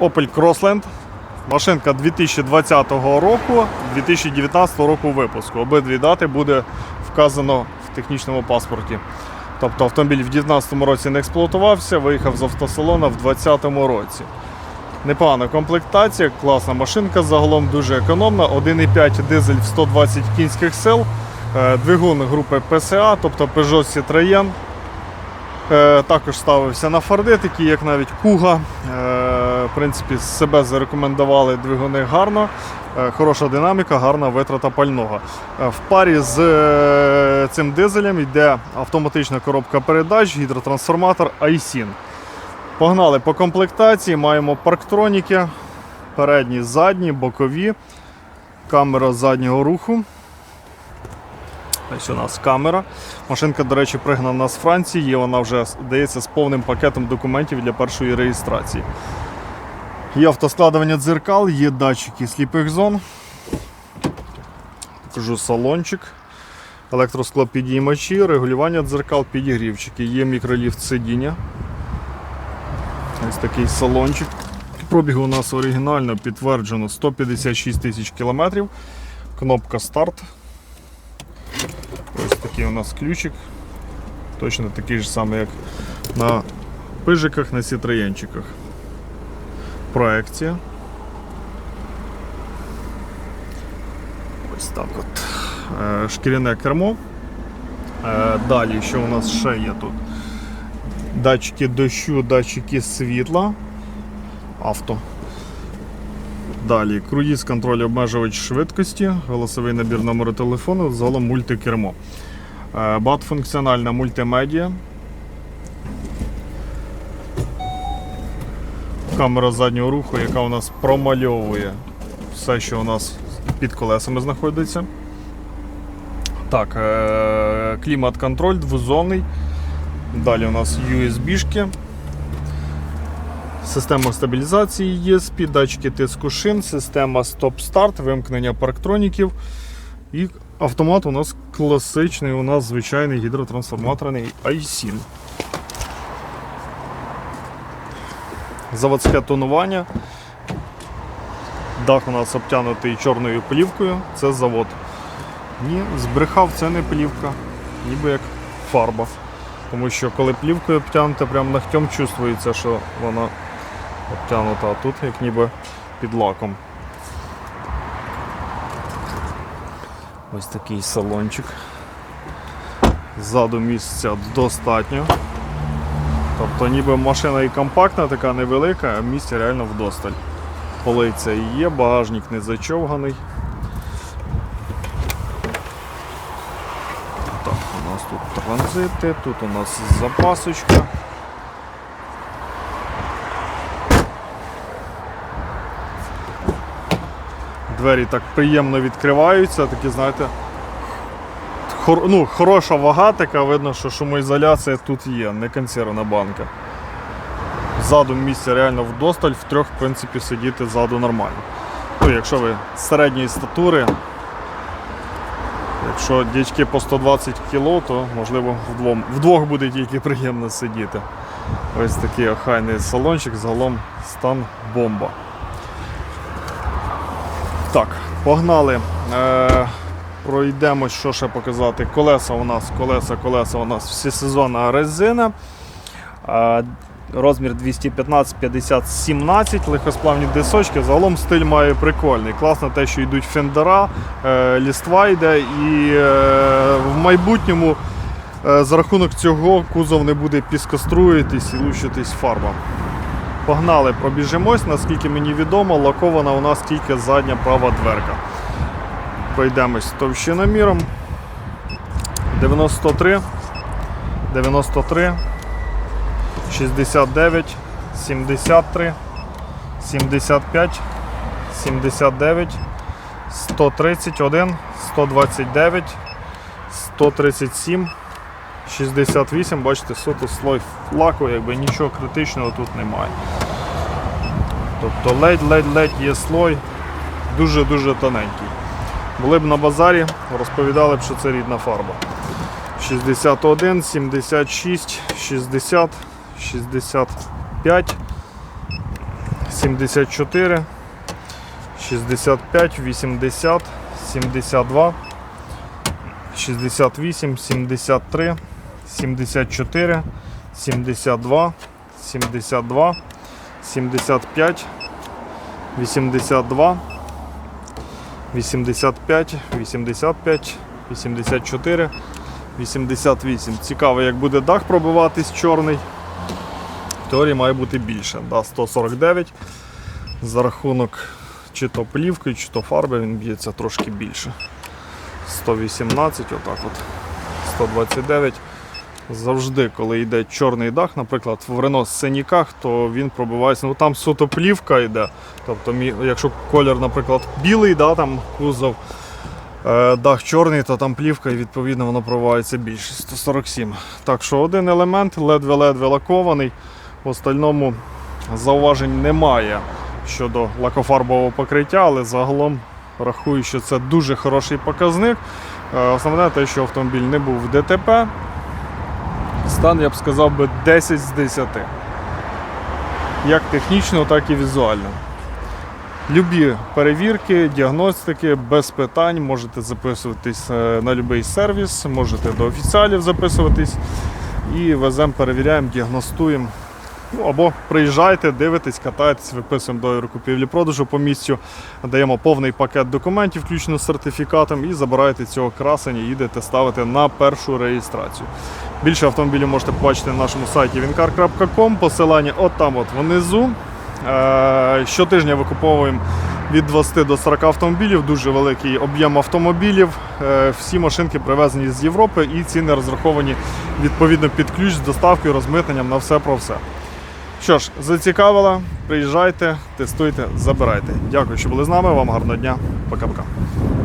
Opel Crossland. Машинка 2020 року, 2019 року випуску. Обидві дати буде вказано в технічному паспорті. Тобто автомобіль в 2019 році не експлуатувався, виїхав з автосалона в 2020 році. Непогана комплектація, класна машинка, загалом дуже економна. 1,5 дизель в 120 кінських сил, е, двигун групи PSA, тобто Peugeot Citroën. Е, Також ставився на фарди, такі як навіть Куга. В принципі, себе зарекомендували двигуни гарно, Е, хороша динаміка, гарна витрата пального. Е, В парі з е, цим дизелем йде автоматична коробка передач, гідротрансформатор iSyn. Погнали по комплектації, маємо парктроніки, передні, задні, бокові, камера заднього руху. Ось у нас камера. Машинка, до речі, пригнана з Франції. Є вона вже, здається, з повним пакетом документів для першої реєстрації. Є автоскладування дзеркал, є датчики сліпих зон. Покажу салончик. Електроскло підіймачі, регулювання дзеркал, підігрівчики. Є мікроліфт сидіння. Ось такий салончик. Пробігу у нас оригінально підтверджено 156 тисяч кілометрів. Кнопка старт. Ось такий у нас ключик. Точно такий ж самий, як на пижиках, на сітроєнчиках. Проекція. Ось так от. Е, Шкіряне кермо. Е, Далі, що у нас ще є тут? Датчики дощу, датчики світла. Авто. Далі круїз контроль обмежувач швидкості, голосовий набір номеру телефону, загалом мультикермо. Е, Багатофункціональна мультимедіа. Камера заднього руху, яка у нас промальовує все, що у нас під колесами знаходиться. Так, е, клімат-контроль двозонний. Далі у нас USB-шки. Система стабілізації ESP, датчики тиску шин, система стоп-старт, вимкнення парктроніків. І автомат у нас класичний, у нас звичайний гідротрансформаторний iSyn. Заводське тонування. Дах у нас обтянутий чорною плівкою, це завод. Ні, збрехав, це не плівка, ніби як фарба. Тому що коли плівкою обтягнута, прям ногтем чувствується, що вона обтягнута, а тут як ніби під лаком. Ось такий салончик. Ззаду місця достатньо. Тобто ніби машина і компактна, така невелика, а місця реально вдосталь. Полиця і є, багажник не зачовганий. Так, у нас тут транзити, тут у нас запасочка. Двері так приємно відкриваються, такі, знаєте, хор, ну, хороша вага, така видно, що шумоізоляція тут є, не консервна банка. Ззаду місця реально вдосталь, в трьох, в принципі, сидіти ззаду нормально. Ну, якщо ви середньої статури, якщо дічки по 120 кг, то можливо вдвох, вдвох буде тільки приємно сидіти. Ось такий охайний салончик, загалом стан бомба. Так, погнали. Е, пройдемо, що ще показати. Колеса у нас, колеса, колеса у нас всесезонна резина. Розмір 215 50 17 легкосплавні дисочки. Загалом стиль має прикольний. Класно те, що йдуть фендера, е, ліства йде і е, в майбутньому е, за рахунок цього кузов не буде піскоструїтись і лущитись фарба. Погнали, пробіжимось, наскільки мені відомо, лакована у нас тільки задня права дверка. Пройдемось товщиноміром. 93, 93, 69, 73, 75, 79, 131, 129, 137, 68, бачите, суто слой лаку, якби нічого критичного тут немає. Тобто ледь-ледь-ледь є слой, дуже-дуже тоненький. Були б на базарі, розповідали б, що це рідна фарба. 61, 76, 60, 65, 74, 65, 80, 72, 68, 73, 74, 72, 72, 75, 82, 85, 85, 84, 88. Цікаво, як буде дах пробиватись чорний. В теорії має бути більше. Да, 149. За рахунок чи то плівки, чи то фарби він б'ється трошки більше. 118, отак от. 129. Завжди, коли йде чорний дах, наприклад, в Рено синіках, то він пробивається. Ну там суто плівка йде. Тобто, якщо колір, наприклад, білий, да, там кузов, е, дах чорний, то там плівка і відповідно воно пробивається більше. 147. Так що один елемент ледве-ледве лакований. В остальному зауважень немає щодо лакофарбового покриття, але загалом рахую, що це дуже хороший показник. Е, Основне те, що автомобіль не був в ДТП. Стан, я б сказав би 10 з 10. Як технічно, так і візуально. Любі перевірки, діагностики без питань. Можете записуватись е, на будь-який сервіс, можете до офіціалів записуватись і веземо, перевіряємо, діагностуємо. Ну, або приїжджайте, дивитесь, катаєтесь, виписуємо договір купівлі-продажу по місцю, даємо повний пакет документів, включно з сертифікатом, і забираєте цього красення, їдете ставити на першу реєстрацію. Більше автомобілів можете побачити на нашому сайті wincar.com, посилання от там от внизу. Е, Щотижня викуповуємо від 20 до 40 автомобілів, дуже великий об'єм автомобілів. Е, Всі машинки привезені з Європи і ціни розраховані відповідно під ключ з доставкою, розмитненням на все про все. Що ж, зацікавило, приїжджайте, тестуйте, забирайте. Дякую, що були з нами. Вам гарного дня. Пока-пока.